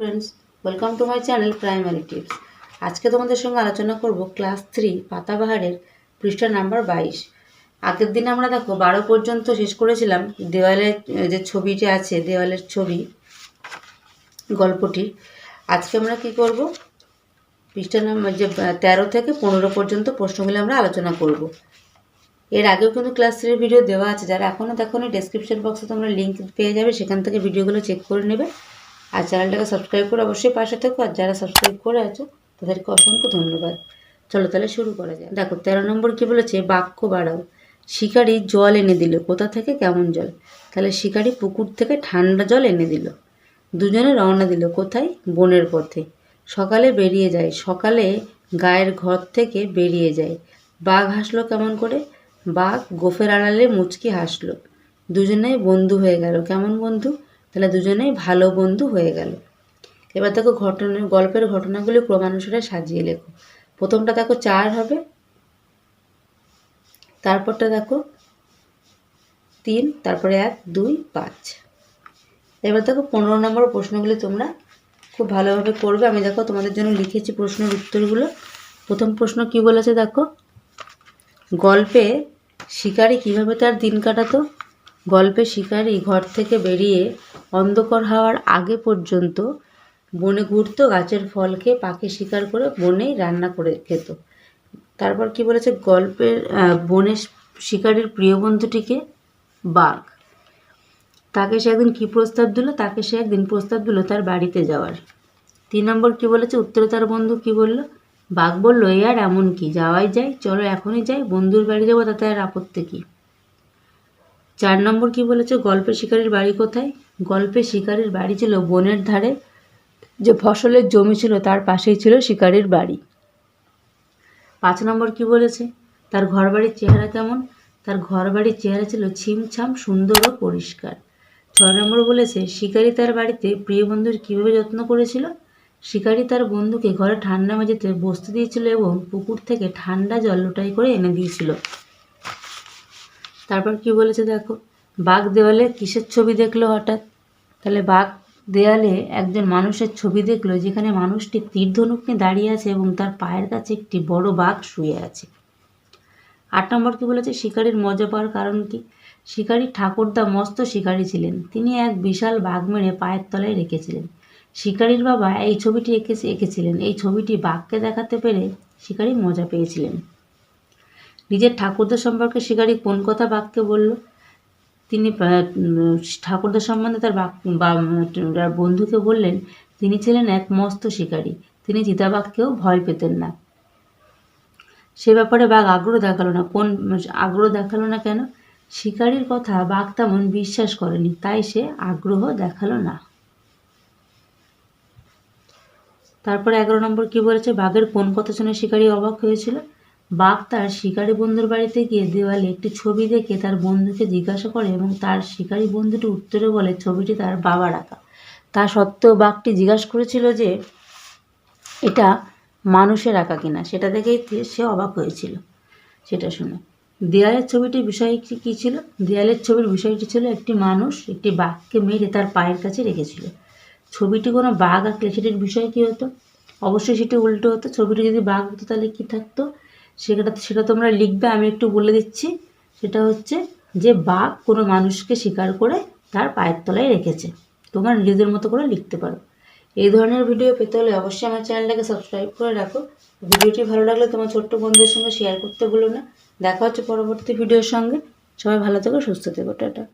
Friends welcome to my channel primary tips আজকে তোমাদের সঙ্গে আলোচনা করব ক্লাস থ্রি পাতাবাহারের পৃষ্ঠা নাম্বার বাইশ। আগের দিন আমরা দেখো বারো পর্যন্ত শেষ করেছিলাম দেওয়ালের যে ছবিটি আছে, দেওয়ালের ছবি, গল্পটি। আজকে আমরা কি করব? পৃষ্ঠা নাম্বার যে তেরো থেকে পনেরো পর্যন্ত প্রশ্নগুলো আমরা আলোচনা করব। এর আগেও কিন্তু ক্লাস থ্রির ভিডিও দেওয়া আছে, যারা এখনও দেখো ডেসক্রিপশন বক্সে তোমরা লিঙ্ক পেয়ে যাবে, সেখান থেকে ভিডিওগুলো চেক করে নেবে। আর চ্যানেলটাকে সাবস্ক্রাইব করে অবশ্যই পাশে থেকো, আর যারা সাবস্ক্রাইব করে আছো, তাদেরকে অসংখ্য ধন্যবাদ। চলো তাহলে শুরু করা যায় দেখো, তেরো নম্বর কি বলেছে? বাক্য বাড়াও। শিকারি জল এনে দিল। কোথা থেকে? কেমন জল? তাহলে শিকারি পুকুর থেকে ঠান্ডা জল এনে দিল। দুজনে রওনা দিল। কোথায়? বনের পথে। সকালে বেরিয়ে যায়। সকালে গায়ের ঘর থেকে বেরিয়ে যায়। বাঘ হাসলো কেমন করে? বাঘ গোফের আড়ালে মুচকি হাসলো। দুজনেই বন্ধু হয়ে গেল। কেমন বন্ধু? তাহলে দুজনেই ভালো বন্ধু হয়ে গেল। এবার দেখো ঘটনা, গল্পের ঘটনাগুলি ক্রমানুসারে সাজিয়ে লেখো। প্রথমটা দেখো চার হবে, তারপরটা দেখো তিন, তারপরে এক, দুই, পাঁচ। এবার দেখো পনেরো নম্বর প্রশ্নগুলি তোমরা খুব ভালোভাবে করবে আমি দেখো তোমাদের জন্য লিখেছি প্রশ্নের উত্তরগুলো। প্রথম প্রশ্ন কি বলেছে দেখো? গল্পে শিকারি কীভাবে তার দিন কাটাতো? গল্পে শিকারি ঘর থেকে বেরিয়ে অন্ধকার হওয়ার আগে পর্যন্ত বনে ঘুরতো গাছের ফল খেয়ে পাখি শিকার করে বনেই রান্না করে খেত। তারপর কি বলেছে? গল্পের আহ, বনে শিকারির প্রিয় বন্ধুটিকে বাঘ। তাকে সে একদিন কী প্রস্তাব দিল? তাকে সে একদিন প্রস্তাব দিল তার বাড়িতে যাওয়ার। তিন নম্বর কি বলেছে? উত্তরে তার বন্ধু কি বলল? বাঘ বলল এ আর এমন কি? যাওয়াই যায় চলো এখনই যাই বন্ধুর বাড়ি যাব তাতে আর আপত্তি কি? চার নম্বর কি বলেছে? গল্পে শিকারির বাড়ি কোথায়? গল্পে শিকারির বাড়ি ছিল বনের ধারে। যে ফসলের জমি ছিল তার পাশেই ছিল শিকারির বাড়ি। পাঁচ নম্বর কি বলেছে? তার ঘর বাড়ির চেহারা কেমন? তার ঘর বাড়ির চেহারা ছিল ছিমছাম, সুন্দর ও পরিষ্কার। ছয় নম্বর বলেছে, শিকারি তার বাড়িতে প্রিয় বন্ধুর কীভাবে যত্ন করেছিল? শিকারি তার বন্ধুকে ঘরে ঠান্ডা মেঝেতে বসতে দিয়েছিল এবং পুকুর থেকে ঠান্ডা জল লোটাই করে এনে দিয়েছিল। তারপর কি বলেছে দেখো? বাঘ দেওয়ালে কিসের ছবি দেখল হঠাৎ? তাহলে বাঘ দেয়ালে একজন মানুষের ছবি দেখল, যেখানে মানুষটি তীর নিয়ে দাঁড়িয়ে আছে এবং তার পায়ের কাছে একটি বড় বাঘ শুয়ে আছে। আট নম্বর কি বলেছে? শিকারির মজা পাওয়ার কারণ কি? শিকারি ঠাকুরদা মস্ত শিকারী ছিলেন। তিনি এক বিশাল বাঘ মেরে পায়ের তলায় রেখেছিলেন। শিকারির বাবা এই ছবিটি এঁকে এঁকেছিলেন। এই ছবিটি বাঘকে দেখাতে পেরে শিকারি মজা পেয়েছিলেন। নিজের ঠাকুরদের সম্পর্কে শিকারি কোন কথা বাঘকে বলল? তিনি ঠাকুরদের সম্বন্ধে তার বন্ধুকে বললেন, তিনি ছিলেন এক মস্ত শিকারী। তিনি চিতাবাঘকেও ভয় পেতেন না। সে ব্যাপারে বাঘ আগ্রহ দেখাল না। কোন, আগ্রহ দেখাল না কেন? শিকারীর কথা বাঘ তেমন বিশ্বাস করেনি, তাই সে আগ্রহ দেখাল না। তারপরে এগারো নম্বর কি বলেছে? বাঘের কোন কথা শুনে শিকারি অবাক হয়েছিল? বাঘ তার শিকারি বন্ধুর বাড়িতে গিয়ে দেওয়ালে একটি ছবি দেখে তার বন্ধুকে জিজ্ঞাসা করে এবং তার শিকারি বন্ধুটি উত্তরে বলে, ছবিটি তার বাবার আঁকা। তা সত্ত্বেও বাঘটি জিজ্ঞাসা করেছিল যে, এটা মানুষের আঁকা কিনা? সেটা দেখেই সে অবাক হয়েছিল সেটা শুনে। দেয়ালের ছবিটির বিষয়টি কী ছিল? দেয়ালের ছবির বিষয়টি ছিল একটি মানুষ একটি বাঘকে মেরে তার পায়ের কাছে রেখেছিল। ছবিটি কোনো বাঘ আঁকলে সেটির বিষয় কী হতো? অবশ্যই সেটি উল্টো হতো। ছবিটি যদি বাঘ হতো তাহলে কী থাকতো? সেটা সেটা তোমরা লিখবে, আমি একটু বলে দিচ্ছি। সেটা হচ্ছে যে বাঘ কোনো মানুষকে শিকার করে তার পায়ের তলায় রেখেছে। তোমরা নিজেদের মতো করে লিখতে পারো। এই ধরনের ভিডিও পেতে হলে অবশ্যই আমার চ্যানেলটাকে সাবস্ক্রাইব করে রাখো। ভিডিওটি ভালো লাগলে তোমার ছোট্ট বন্ধুদের সঙ্গে শেয়ার করতে ভুলো না। দেখা হচ্ছে পরবর্তী ভিডিওর সঙ্গে। সবাই ভালো থেকো, সুস্থ থেকো, টাটা।